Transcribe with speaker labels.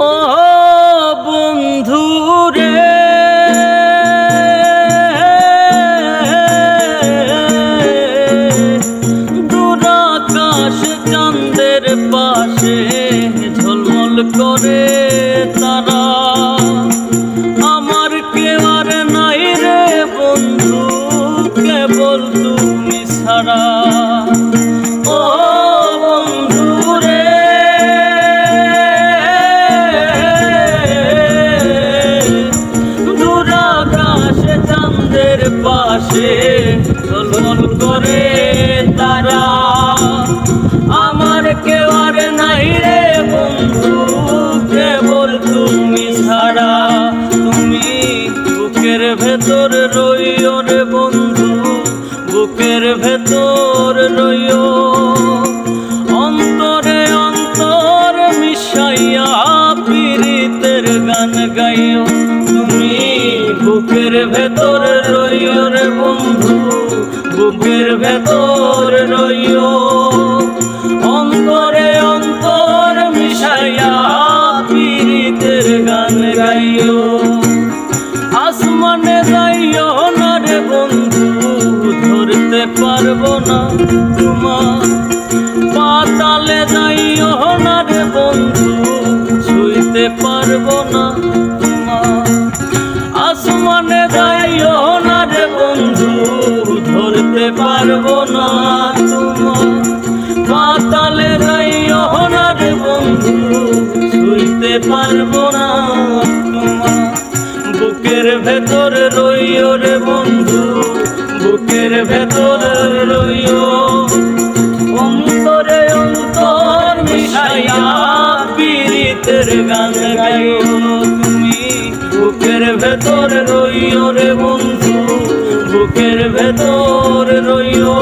Speaker 1: ও বন্ধু রে। দুরাকাশ চাঁদের পাশে ঝলমল করে তারা। আমার নাই রে বন্ধু, কেবল ছাড়া। পাশে ঝলমল করে তারা। আমার কেউ আর নাই রে বন্ধু, কেবল তুমি ছাড়া। তুমি বুকের ভেতর রইও রে বন্ধু, বুকের ভেতর ভেতর বুকের ভেতর রইও। অন্তরে অন্তর মিশাইয়া পীড়িতের গান গাইও। আসমানে যাইও না রে বন্ধু, ধরতে পারব না তোমার পাতালে যাইও না রে বন্ধু, ছুঁইতে পারব না তোমার আসমানে যাইও পারব না তোমার পাতালে যাইও না রে বন্ধু, ছুঁইতে পারব না তোমার বুকের ভেতর রইও রে বন্ধু, বুকের ভেতর রইও। অন্তরে অন্তর মিশাইয়া পীড়িতের গান গাইও তুমি। বুকের ভেতর রইও রে বন্ধু বুকের ভেতর রইও